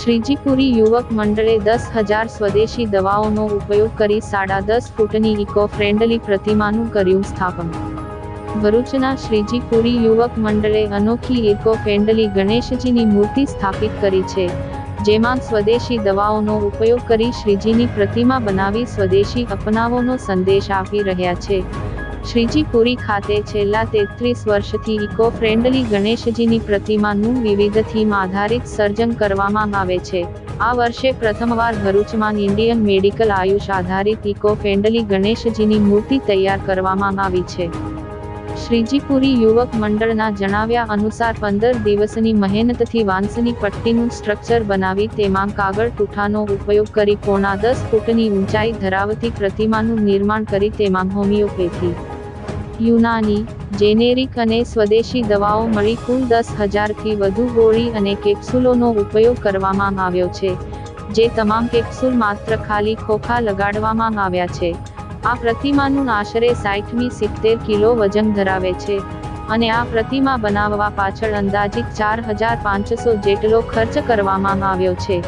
શ્રીજીપુરી યુવક મંડળે દસ હજાર સ્વદેશી દવાઓનો ઉપયોગ કરી સાડા દસ ફૂટની ઇકો ફ્રેન્ડલી પ્રતિમાનું કર્યું સ્થાપન. ભરૂચના શ્રીજીપુરી યુવક મંડળે અનોખી ઇકો ફ્રેન્ડલી ગણેશજીની મૂર્તિ સ્થાપિત કરી છે, જેમાં સ્વદેશી દવાઓનો ઉપયોગ કરી શ્રીજીની પ્રતિમા બનાવી સ્વદેશી અપનાવોનો સંદેશ આપી રહ્યા છે. શ્રીજીપુરી ખાતે છેલ્લા તેત્રીસ વર્ષથી ઇકો ફ્રેન્ડલી ગણેશજીની પ્રતિમાનું વિવિધ થીમ આધારિત સર્જન કરવામાં આવે છે. આ વર્ષે પ્રથમવાર ભરૂચમાં ઇન્ડિયન મેડિકલ આયુષ આધારિત ઇકો ફ્રેન્ડલી ગણેશજીની મૂર્તિ તૈયાર કરવામાં આવી છે. શ્રીજીપુરી યુવક મંડળના જણાવ્યા અનુસાર પંદર દિવસની મહેનતથી વાંસની પટ્ટીનું સ્ટ્રક્ચર બનાવી તેમાં કાગળ તૂઠાનો ઉપયોગ કરી પોણા દસ ફૂટની ઊંચાઈ ધરાવતી પ્રતિમાનું નિર્માણ કરી તેમાં હોમિયોપેથી યુનાની, જેનેરિક અને સ્વદેશી દવાઓ મળી કુલ દસ હજારથી વધુ ગોળી અને કેપ્સ્યુલોનો ઉપયોગ કરવામાં આવ્યો છે, જે તમામ કેપ્સ્યુલ માત્ર ખાલી ખોખા લગાડવામાં આવ્યા છે. આ પ્રતિમાનું આશરે સાઠમી સિત્તેર કિલો વજન ધરાવે છે અને આ પ્રતિમા બનાવવા પાછળ અંદાજિત ચાર હજાર પાંચસો જેટલો ખર્ચ કરવામાં આવ્યો છે.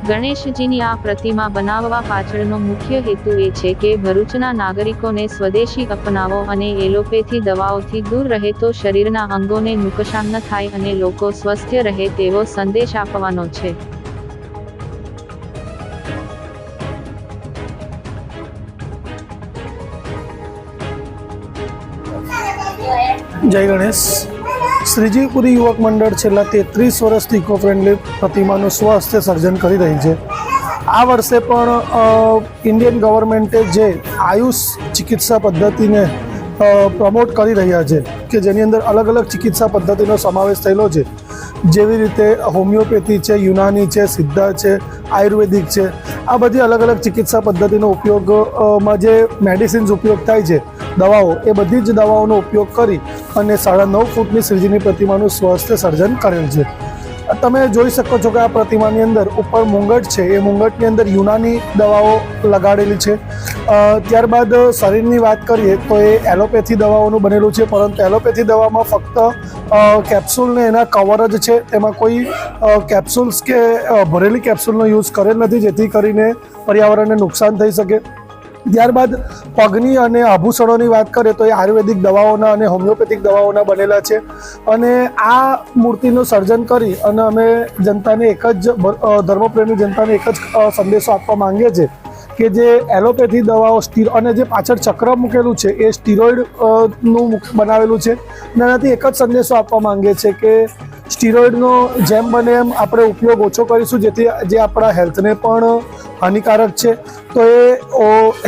ગણેશજીની આ પ્રતિમા બનાવવા પાછળનો મુખ્ય હેતુ એ છે કે ભરૂચના નાગરિકોને સ્વદેશી અપનાવો અને એલોપેથી દવાઓથી દૂર રહે તો શરીરના અંગોને નુકસાન ન થાય અને લોકો સ્વસ્થ રહે તેવો સંદેશ આપવાનો છે. જય ગણેશ. શ્રીજીપુરી યુવક મંડળ છેલ્લા તેત્રીસ વર્ષથી ઇકો ફ્રેન્ડલી પ્રતિમાનું સ્વાસ્થ્ય સર્જન કરી રહી છે. આ વર્ષે પણ ઇન્ડિયન ગવર્મેન્ટે જે આયુષ ચિકિત્સા પદ્ધતિને પ્રમોટ કરી રહ્યા છે કે જેની અંદર અલગ અલગ ચિકિત્સા પદ્ધતિનો સમાવેશ થયેલો છે. જેવી રીતે હોમિયોપેથી છે, યુનાની છે, સિદ્ધા છે, આયુર્વેદિક છે, આ બધી અલગ અલગ ચિકિત્સા પદ્ધતિનો ઉપયોગમાં જે મેડિસિન્સ ઉપયોગ થાય છે, દવાઓ, એ બધી જ દવાઓનો ઉપયોગ કરી અને સાડા નવ ફૂટની શ્રીજીની પ્રતિમાનું સ્વસ્થ સર્જન કરેલ છે. તમે જોઈ શકો છો કે આ પ્રતિમાની અંદર ઉપર મુંગટ છે, એ મુંગટની અંદર યુનાની દવાઓ લગાડેલી છે. ત્યારબાદ શરીરની વાત કરીએ તો એ એલોપેથી દવાઓનું બનેલું છે, પરંતુ એલોપેથી દવામાં ફક્ત કેપ્સ્યુલને એના કવર જ છે. તેમાં કોઈ કેપ્સ્યુલ્સ કે ભરેલી કેપ્સ્યુલનો યુઝ કરેલ નથી, જેથી કરીને પર્યાવરણને નુકસાન થઈ શકે. ત્યારબાદ પગની અને આભૂષણોની વાત કરીએ તો એ આયુર્વેદિક દવાઓના અને હોમિયોપેથિક દવાઓના બનેલા છે. અને આ મૂર્તિનું સર્જન કરી અને અમે જનતાને એક જ ધર્મપ્રેમી જનતાને એક જ સંદેશો આપવા માંગીએ છીએ. કે જે એલોપેથી દવાઓ સ્ટીર અને જે પાછળ ચક્ર મૂકેલું છે, એ સ્ટીરોઇડનું બનાવેલું છે. અને એનાથી એક જ સંદેશો આપવા માંગે છે કે સ્ટીરોઇડનો જેમ બને એમ આપણે ઉપયોગ ઓછો કરીશું જેથી જે આપણા હેલ્થને પણ હાનિકારક છે. તો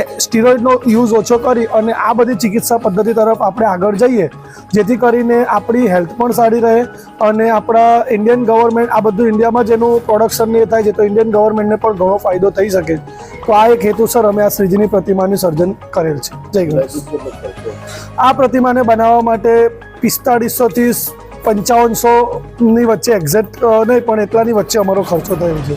એ સ્ટીરોઇડનો યુઝ ઓછો કરી અને આ બધી ચિકિત્સા પદ્ધતિ તરફ આપણે આગળ જઈએ જેથી કરીને આપણી હેલ્થ પણ સારી રહે અને આપણા ઇન્ડિયન ગવર્મેન્ટ આ બધું ઇન્ડિયામાં જેનું પ્રોડક્શન એ થાય છે તો ઇન્ડિયન ગવર્મેન્ટને પણ ઘણો ફાયદો થઈ શકે. તો આ એક હેતુસર અમે આ શ્રીજીની પ્રતિમાનું સર્જન કરેલ છે. જય ગણેશ આ પ્રતિમાને બનાવવા માટે પિસ્તાળીસોથી પંચાવનસોની વચ્ચે એક્ઝેક્ટ નહીં પણ એટલાની વચ્ચે અમારો ખર્ચો થયો છે.